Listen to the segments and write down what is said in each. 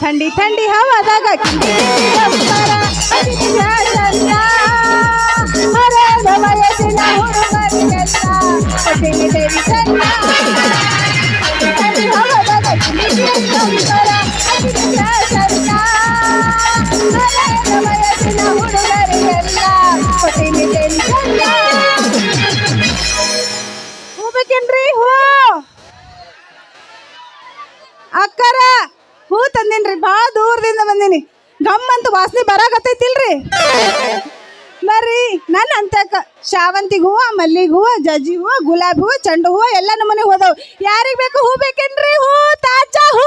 ಥಂಡಿ ಥಂಡಿ हवा ಚಂದ. ಹೂ ಬೇಕೇನ್ರಿ? ಹೂ. ಅಕ್ಕರ. ಹೂ ತಂದೇನ್ರಿ ಭಾಳ ದೂರದಿಂದ ಬಂದೀನಿ. ಗಮ್ ಅಂತ ವಾಸನೆ ಬರಾಕತ್ತೈತಿಲ್ರಿ? ಬರ್ರಿ ನನ್ನ ಅಂತಕ ಶಾವಂತಿಗೆ ಹೂವ, ಮಲ್ಲಿಗೆ ಹೂವ, ಜಜ್ಜಿ ಹೂವ, ಗುಲಾಬಿ ಹೂವ, ಚೆಂಡು ಹೂವ ಎಲ್ಲ ನಮ್ಮನೆ ಹೋದವು. ಯಾರಿಗೆ ಬೇಕು ಹೂ ಬೇಕೇನ್ರಿ? ಹೂ ತಾಜಾ ಹೂ!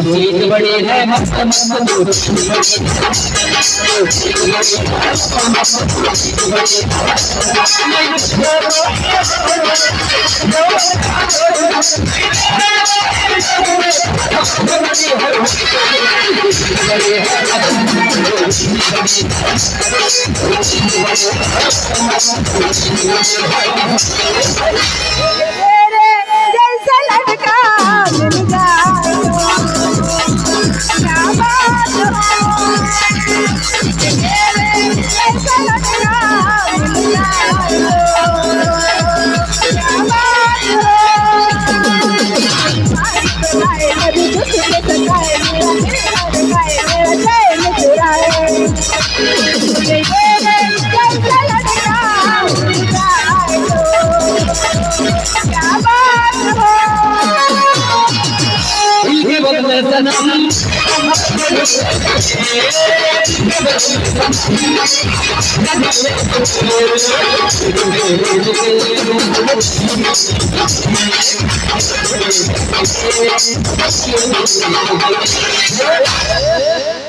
चीज बड़ी है मस्त मस्त तेरे जैसा que lleven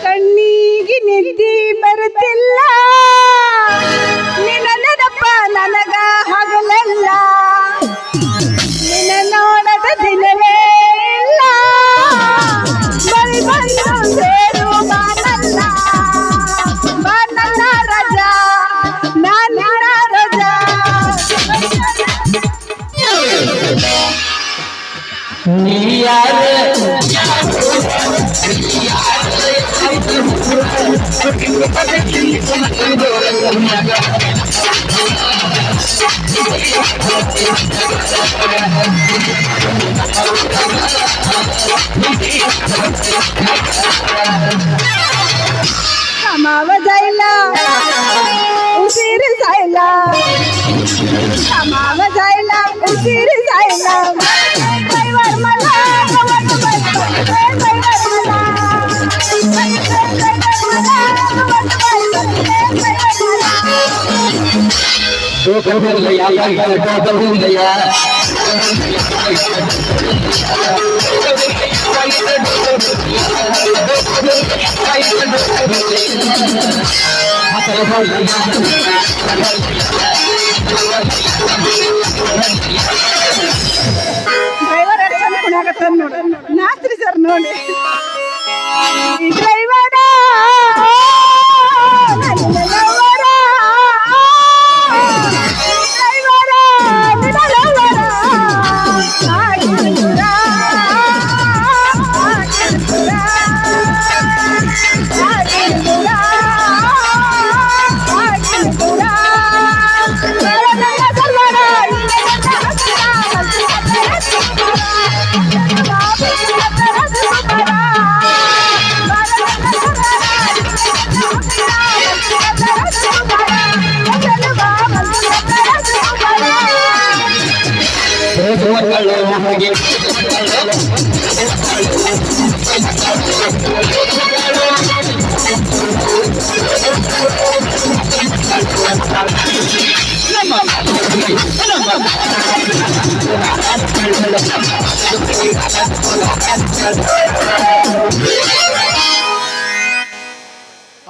கண்ணீகி நெல்தி மரத்தெல்லாம் कमाव जायला उशीर जायला. कमाव जायला उशीर जायला. ಡ್ರೈವರ್ ಎಷ್ಟು ಚಂದ ಕುಣಿಯಾಕತ್ತಾನ ನೋಡು ನಾಚ್ರಿ ಸರ್ ನೋಡಿ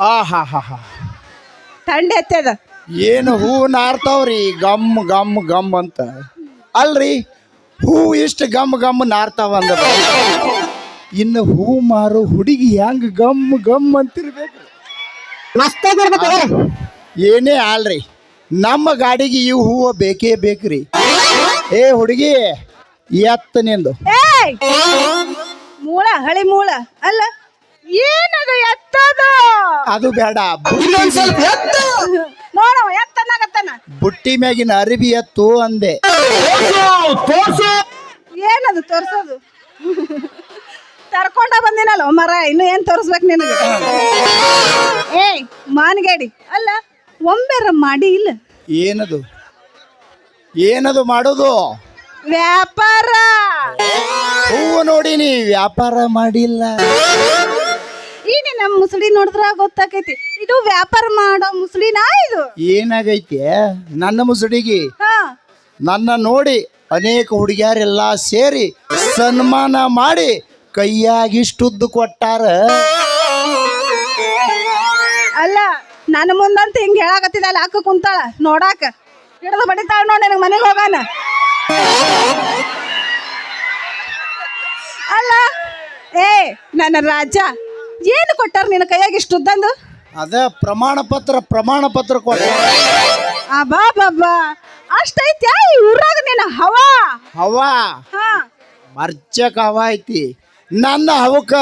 ಆ ಹಾ ಹಾ ಹಾ ತಂಡ ಎತ್ತದ. ಏನು ಹೂ ನಾರ್ತಾವ್ರಿ ಗಮ್ ಗಮ್ ಗಮ್ ಅಂತ. ಅಲ್ರಿ ಹೂ ಇಷ್ಟು ಗಮ್ ಗಮ್ ನಾರ್ತಾವ ಅಂದ ಇನ್ನು ಹೂ ಮಾರೋ ಹುಡುಗಿ ಹೆಂಗ್ ಗಮ್ ಗಮ್ ಅಂತಿರ್ಬೇಕು ಏನೇ ಅಲ್ರಿ ನಮ್ಮ ಗಾಡಿಗೆ ಈ ಹೂವು ಬೇಕೇ ಬೇಕ್ರಿ. ಏ ಹುಡುಗಿ ಎತ್ತ ನಿಂದು. ಮೂಳ ಹಳಿ ಮೂಳ ಅಲ್ಲ? ಏನದು ಎತ್ತದ? ಅದು ಬೇಡ ಎತ್ತು. ನೋಡವ ಎತ್ತನಾಗತ್ತಾನ. ಬುಟ್ಟಿ ಮ್ಯಾಗಿನ ಅರಿವಿ ಎತ್ತು ಅಂದೆ. ಏನದು ತೋರ್ಸೋದು? ತರ್ಕೊಂಡ ಬಂದಿನಲ್ಲ ಮರ ಇನ್ನು ಏನ್ ತೋರಿಸ್ಬೇಕು ನಿನಗೆ? ಏಯ್ ಮಾನ್ಗೇಡಿ ಅಲ್ಲ ಒಂಬೆರ ಮಾಡಿ ಇಲ್ಲ. ಏನದು? ಏನದು ಮಾಡೋದು? ವ್ಯಾಪಾರ. ಹೂವು ನೋಡಿನಿ ವ್ಯಾಪಾರ ಮಾಡಿಲ್ಲ. ಏನೇ ನಮ್ಮ ಮುಸುಳಿ ನೋಡಿದ್ರ ಗೊತ್ತಾಕೈತಿ. ಇದು ವ್ಯಾಪಾರ ಮಾಡೋ ಮುಸುಳಿನಾ ಇದು? ಏನಾಗೈತಿ? ನನ್ನ ಮುಸುಡಿಗೆ ಹಾ. ನನ್ನ ನೋಡಿ ಅನೇಕ ಹುಡುಗಿಯರೆಲ್ಲ ಸೇರಿ ಸನ್ಮಾನ ಮಾಡಿ ಕೈಯಾಗಿಷ್ಟುದ್ದು ಕೊಟ್ಟಾರ. ಅಲ್ಲ ನನ್ನ ಮುಂದಂತ ಹಿಂಗ್ ಹೇಳಾಕತ್ತಿದಲ್ಲ ಹಾಕ ಕುಂತಾಳ. ನೋಡಾಕ. ಹಿಡಿದು ಬಡಿತಾಳ ನೋಡಿ ನನಗೆ ಮನೆಗೆ ಹೋಗಾನ. ಅಲ್ಲ ಏ ನನ್ನ ರಾಜ ಏನು ಕೊಟ್ಟಾರ ನಿನ್ನ ಕೈಯಾಗ ಇಷ್ಟು ಉದ್ದಂದು? ಅದ ಪ್ರಮಾಣ ಪತ್ರ ಪ್ರಮಾಣ ಪತ್ರ ಕೊಟ್ಟ ಅಷ್ಟೈತಿ ಬಾಬಾ ಅಷ್ಟೈತ್ಯಾ ಈ ಊರಾಗ ನಿನ್ನ ಹವಾ. ಹವಾ? ಹಾ. ಮರ್ಚಕ್ ಹವ ಐತಿ. ನನ್ನ ಹವಕ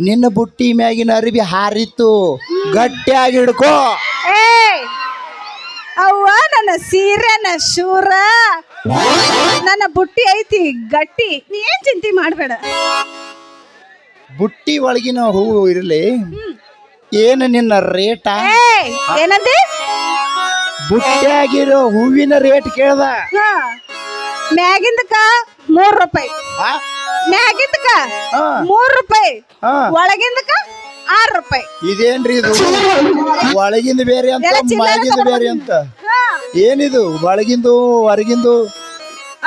ನಿನ್ನ ಬುಟ್ಟಿ ಮ್ಯಾಗಿನ ಅರಿವಿ ಹಾರಿತ್ತು. ಗಟ್ಟಿಯಾಗಿ ಹಿಡ್ಕೋ. ಏ ಅವ್ವ ನನ್ನ ಸೀರೆನ ಶೂರ. ನನ್ನ ಬುಟ್ಟಿ ಐತಿ ಗಟ್ಟಿ. ನೀ ಏನ್ ಚಿಂತೆ ಮಾಡಬೇಡ. ಬುಟ್ಟಿ ಒಳಗಿನ ಹೂವು ಇರಲಿ. ಏನು ನಿನ್ನ ರೇಟ? ಏಯ್ ಏನಂದಿ? ಬುಟ್ಟಿಯಾಗಿರೋ ಹೂವಿನ ರೇಟ್ ಕೇಳ್ದ. ಹಾ. ಮ್ಯಾಗಿಂದಕ ಮೂರ್ ರೂಪಾಯಿ? ಮ್ಯಾಗಿಂದಕ. ಮೂರ್ ರೂಪಾಯಿ. ಹಾ. ಒಳಗಿಂದಕ ಆರ್ ರೂಪಾಯಿ. ಇದೇನ್ರಿ ಇದು? ಒಳಗಿಂದ ಬೇರೆ ಅಂತ ಎಲ್ಲ ಚಿಲ್ಲರೆ ಮ್ಯಾಗಿಂದ ಬೇರೆ ಅಂತ. ಹಾ ಏನಿದು? ಒಳಗಿಂದು ಹೊರಗಿಂದು?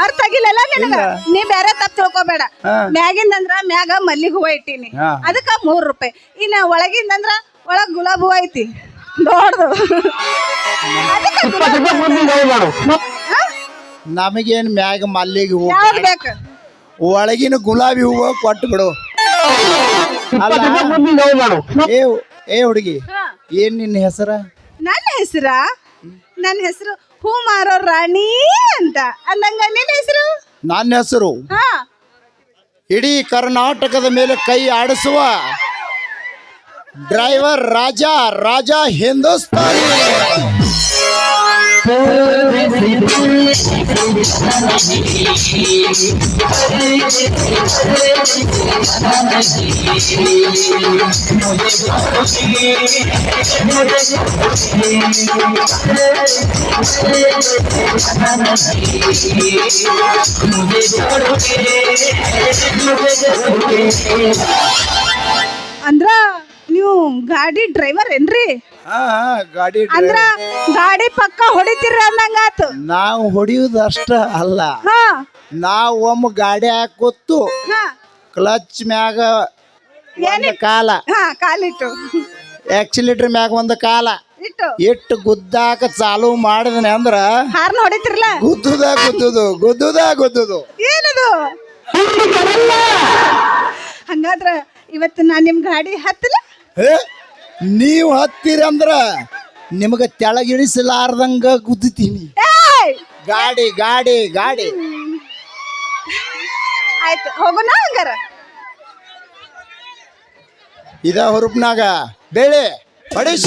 ಅರ್ಥ ಆಗಿಲ್ಲಲ್ಲ ನಿನಗ? ನೀ ಬೇರೆ ತಪ್ಪು ತಿಳ್ಕೊಬೇಡ. ಹಾ. ಮ್ಯಾಗಿಂದ ಅಂದ್ರ ಮ್ಯಾಗ ಮಲ್ಲಿಗೆ ಹೂವ ಇಟ್ಟಿನಿ. ಹಾ. ಅದಕ್ಕ ಮೂರ್ ರೂಪಾಯಿ. ಇನ್ನ ಒಳಗಿಂದ ಅಂದ್ರ ಒಳಗ್ ಗುಲಾಬ್ ಹೂವ ಐತಿ. ದೊಡ್ಡದು. ಅದಕ್ಕ ಗುಲಾಬ್ ಹಾ? ನಮಗೇನ್ ಮ್ಯಾಗ ಮಲ್ಲಿಗೆ ಹೂವು ಯಾವ್ದ್ ಬೇಕು? ಒಳಗಿನ ಗುಲಾಬಿ ಹೂವು ಕೊಟ್ಟು ಬಿಡು ಅಲ್ಲ. ಏ ಏ ಹುಡುಗಿ ಹಾ. ಏನ್ ನಿನ್ನ ಹೆಸರ? ನನ್ನ ಹೆಸರ? ನನ್ನ ಹೆಸರು ಹೂ ಮಾರೋ ರಾಣಿ ಅಂತ. ಅಲ್ಲಂಗ ನಿನ್ನ ಹೆಸರು? ನನ್ನ ಹೆಸರು. ಹಾ. ಇಡೀ ಕರ್ನಾಟಕದ ಮೇಲೆ ಕೈ ಆಡಿಸುವ ಡ್ರೈವರ್ ರಾಜಾ ರಾಜಾ ಹಿಂದೂಸ್ತಾನಿ. ಅಂದ್ರ ನೀವು ಗಾಡಿ ಡ್ರೈವರ್ ಏನ್ರಿ? ಹಾ ಗಾಡಿ ಅಂದ್ರ ಗಾಡಿ ಪಕ್ಕ ಹೊಡಿತೀರಿ ಅಂದಂಗಾತು ನಾವು ಹೊಡಿಯುವುದು ಅಷ್ಟ ಅಲ್ಲ. ಹಾ. ನಾವು ಒಮ್ಮೆ ಗಾಡಿ ಹಾಕೊತ್ತು ಹಾ. ಕ್ಲಚ್ ಮ್ಯಾಗ ಒಂದು ಕಾಲ. ಹಾ ಕಾಲಿಟ್ಟು. ಆಕ್ಸಿಲೇಟರ್ ಮ್ಯಾಗ ಒಂದು ಕಾಲ. ಇಟ್ಟು. ಇಟ್ಟು ಗುದ್ದಾಕ ಚಾಲು ಮಾಡಿದ್ನೆ ಅಂದ್ರ ಹಾರ್ನ್ ಹೊಡಿತಿರ್ಲ? ಗುದ್ದುದ ಗುದ್ದುದು ಗುದ್ದುದ ಗುದ್ದುದು. ಏನದು? ಹಂಗಾದ್ರ ಇವತ್ತು ನಾನು ನಿಮ್ ಗಾಡಿ ಹತ್ತಲ? ಏ, ನೀವು ಹತ್ತೀರಿ ಅಂದ್ರ ನಿಮಗ ತೆಳಗಿಳಿಸಲಾರ್ದಂಗ ಗುದ್ದುತ್ತೀನಿ ಏಯ್! ಗಾಡಿ ಗಾಡಿ ಗಾಡಿ. ಆಯ್ತು ಹೋಗೋಣ ಹಂಗಾರ? ಇದ ಹುರುಪ್ನಾಗ ಬೇಳೆ ಹೊಡಿಶ